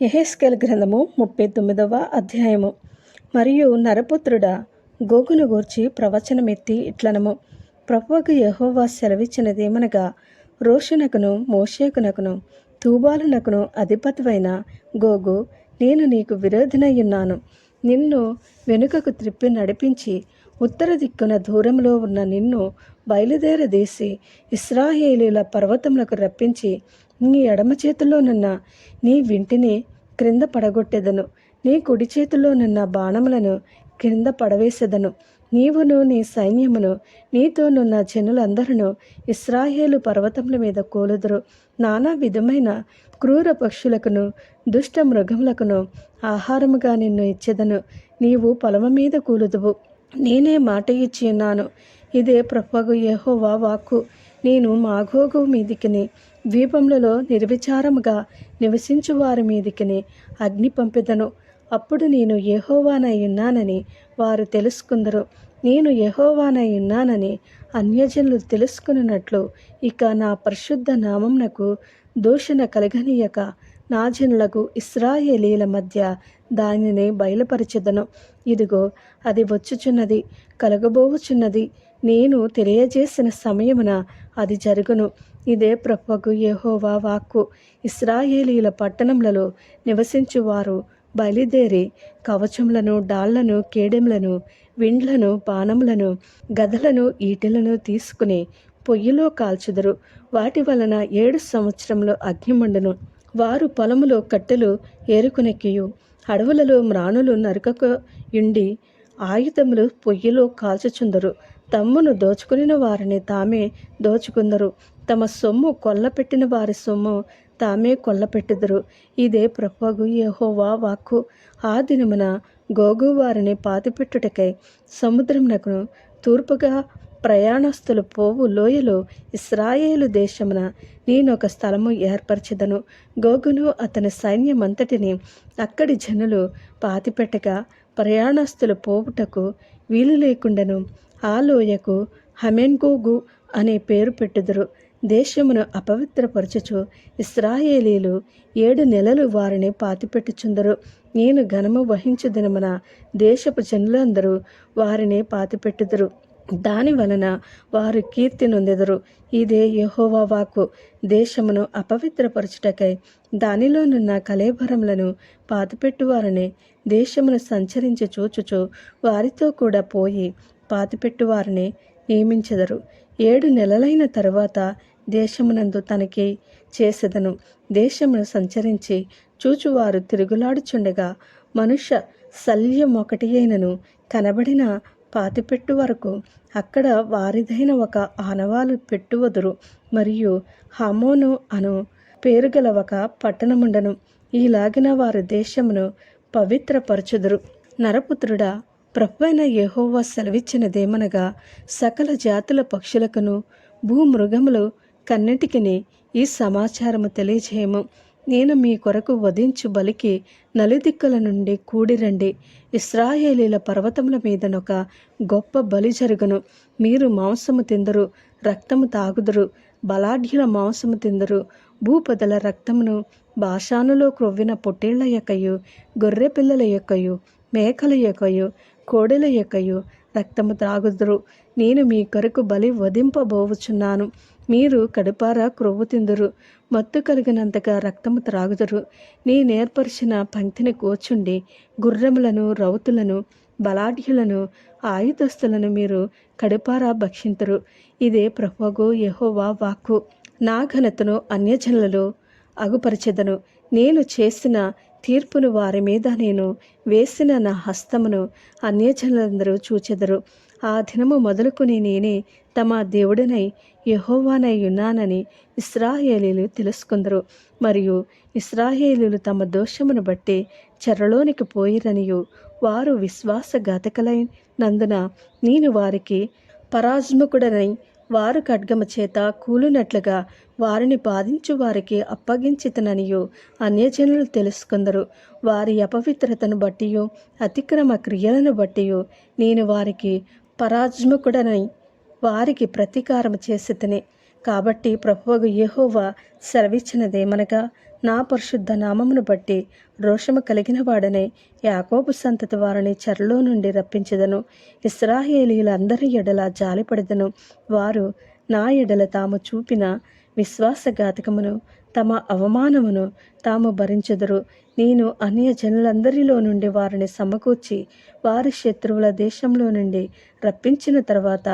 ఎహెస్కెల్ గ్రంథము ముప్పై తొమ్మిదవ అధ్యాయము. మరియు నరపుత్రుడ గోగును గూర్చి ప్రవచనమెత్తి ఇట్లనము. ప్రభువకు యహోవా సెలవిచ్చినదేమనగా రోషునకును మోషేకునకును తూబాలునకును అధిపతివైన గోగు నేను నీకు విరోధినయ్యున్నాను. నిన్ను వెనుకకు త్రిప్పి నడిపించి ఉత్తర దిక్కున దూరంలో ఉన్న నిన్ను బయలుదేరదీసి ఇస్రాయేలీల పర్వతములకు రప్పించి నీ ఎడమ చేతిలోనున్న నీ వింటిని క్రింద పడగొట్టెదను. నీ కుడి చేతిలోనున్న బాణములను క్రింద పడవేసెదను. నీవును నీ సైన్యమును నీతోనున్న జనులందరూ ఇస్రాయేలు పర్వతముల మీద కూలుదురు. నానా విధమైన క్రూర పక్షులకును దుష్ట మృగములకును ఆహారముగా నిన్ను ఇచ్చేదను. నీవు పొలము మీద కూలుదువు. నేనే మాట ఇచ్చి ఉన్నాను. ఇదే ప్రభగు యహోవా వాక్కు. నేను మాగోగు మీదికిని ద్వీపములలో నిర్విచారముగా నివసించు వారి మీదికిని అగ్ని పంపిదను. అప్పుడు నేను యెహోవానై ఉన్నానని వారు తెలుసుకుందరు. నేను యెహోవానై ఉన్నానని అన్యజనులు తెలుసుకున్నట్లు ఇక నా పరిశుద్ధ నామంనకు దూషణ కలగనీయక. నా జనులకు ఇస్రాయేలీల మధ్య దానిని బయలుపరచెదను. ఇదిగో అది వచ్చుచున్నది కలగబోవుచున్నది. నేను తెలియజేసిన సమయమున అది జరుగును. ఇదే ప్రభువు యెహోవా వాక్కు. ఇస్రాయేలీల పట్టణములలో నివసించువారు బయలుదేరి కవచములను డాళ్ళను కేడెములను విండ్లను బాణములను గదలను ఈటెలను తీసుకుని పొయ్యిలో కాల్చుదురు. వాటి వలన ఏడు సంవత్సరంలో అగ్నిమండును. వారు పొలములో కట్టెలు ఏరుకునెక్కియు. అడవులలో మ్రాణులు నరకక ఇండి ఆయుధములు పొయ్యిలో కాల్చుచుందరు. తమ్మును దోచుకుని వారిని తామే దోచుకుందరు. తమ సొమ్ము కొల్లపెట్టిన వారి సొమ్ము తామే కొల్లపెట్టుదురు. ఇదే ప్రభగు యెహోవా వాక్కు. ఆ దినమున గోగు వారిని పాతిపెట్టుటకై సముద్రమునకు తూర్పుగా ప్రయాణస్తులు పోవు లోయలో ఇస్రాయేలు దేశమున నేనొక స్థలము ఏర్పరచెదను. గోగును అతని సైన్యమంతటిని అక్కడి జనులు పాతిపెట్టగా ప్రయాణస్తులు పోవుటకు వీలు లేకుండాను. ఆ లోయకు హమెన్గోగు అనే పేరు పెట్టుదురు. దేశమును అపవిత్రపరచుచు ఇస్రాయేలీలు ఏడు నెలలు వారిని పాతిపెట్టుచుందరు. నేను ఘనము వహించు దినమున దేశపు జనులందరూ వారిని పాతిపెట్టుదురు. దాని వలన వారు కీర్తి నొందెదరు. ఇదే యహోవా వాక్కు. దేశమును అపవిత్రపరచుటకై దానిలోనున్న కలేబరములను పాతిపెట్టువారని దేశమును సంచరించి చూచుచు వారితో కూడా పోయి పాతిపెట్టువారిని నియమించెదరు. ఏడు నెలలైన తరువాత దేశమునందు తనకి చేసెదను. దేశమును సంచరించి చూచువారు తిరుగులాడుచుండగా మనుష్య శల్యం ఒకటి అయినను కనబడిన పాతిపెట్టు వరకు అక్కడ వారిదైన ఒక ఆనవాలు పెట్టువదురు. మరియు హమోను అను పేరుగల ఒక పట్టణముండను. ఈలాగిన వారి దేశమును పవిత్రపరచుదురు. నరపుత్రుడా ప్రభువైన యహోవా సెలవిచ్చినదేమనగా సకల జాతుల పక్షులకును భూమృగములు కన్నిటికిని ఈ సమాచారము తెలియజేయము. నేను మీ కొరకు వధించు బలికి నలుదిక్కుల నుండి కూడిరండి. ఇస్రాయేలీల పర్వతముల మీదనొక గొప్ప బలి జరుగును. మీరు మాంసము తిందరు రక్తము తాగుదురు బలాఢ్యుల మాంసము తిందరు. భూపదల రక్తమును భాషానులో క్రొవ్విన పొట్టేళ్ళ యొక్కయు గొర్రె పిల్లల యొక్కయు మేకల యొక్కయు కోడెల యొక్కయు రక్తము త్రాగుదురు. నేను మీ కొరకు బలి వధింపబోవుచున్నాను. మీరు కడుపారా క్రొవ్వు తిందురు. మత్తు కలిగినంతగా రక్తము త్రాగుదురు. నేనేర్పరిచిన పంక్తిని కూర్చుండి గుర్రములను రౌతులను బలాఢ్యులను ఆయుధస్తులను మీరు కడుపారా భక్షింతురు. ఇదే ప్రభువు యహోవా వాక్కు. నా ఘనతను అన్యజనులలో అగుపరచెదను. నేను చేసిన తీర్పును వారి మీద నేను వేసిన నా హస్తమును అన్యజనులందరూ చూచెదరు. ఆ దినము మొదలుకుని నేనే తమ దేవుడనై యహోవానై ఉన్నానని ఇస్రాయేలీలు తెలుసుకుందరు. మరియు ఇస్రాయేలీలు తమ దోషమును బట్టి చెరలోనికి పోయిరనియు. వారు విశ్వాసఘాతకలైనందున నేను వారికి పరాజ్ముకుడనై వారు ఖడ్గము చేత కూలినట్లుగా వారిని బాధించు వారికి అప్పగించితననియు. అన్యజనులు తెలుసుకుందరు. వారి అపవిత్రతను బట్టి అతిక్రమ క్రియలను బట్టి నేను వారికి పరాజ్ముకుడనై వారికి ప్రతీకారం చేసితని. కాబట్టి ప్రభువగు యెహోవా సెలవిచ్చినదేమనగా నా పరిశుద్ధ నామమును బట్టి రోషము కలిగిన వాడనే యాకోబు సంతతి వారిని చెరలో నుండి రప్పించదను. ఇస్రాయేలీలందరి ఎడల జాలిపడదను. వారు నా ఎడల తాము చూపిన విశ్వాసఘాతకమును తమ అవమానమును తాము భరించెదరు. నేను అన్య జనులందరిలో నుండి వారిని సమకూర్చి వారి శత్రువుల దేశంలో నుండి రప్పించిన తర్వాత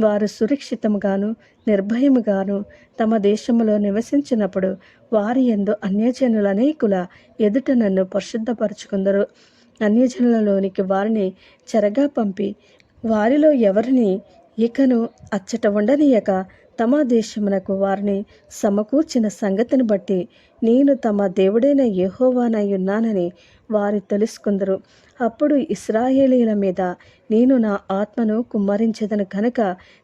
వారు సురక్షితముగాను నిర్భయముగాను తమ దేశములో నివసించినప్పుడు వారి ఎందు అన్యజనుల అనేకుల ఎదుట నన్ను పరిశుద్ధపరచుకుందరు. అన్యజనులలోనికి వారిని చెరగా పంపి వారిలో ఎవరిని ఇకను అచ్చట ఉండనీయక తమ దేశమునకు వారిని సమకూర్చిన సంగతిని బట్టి నేను తమ దేవుడైన యెహోవానై ఉన్నానని వారు తెలుసుకుందరు. అప్పుడు ఇస్రాయేలీల మీద నేను నా ఆత్మను కుమ్మరించదను కనుక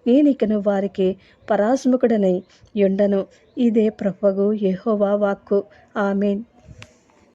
నేనికను వారికి పరాజ్ముకుడనై ఉండను ఇదే ప్రభువు యెహోవా వాక్కు. ఆమెన్.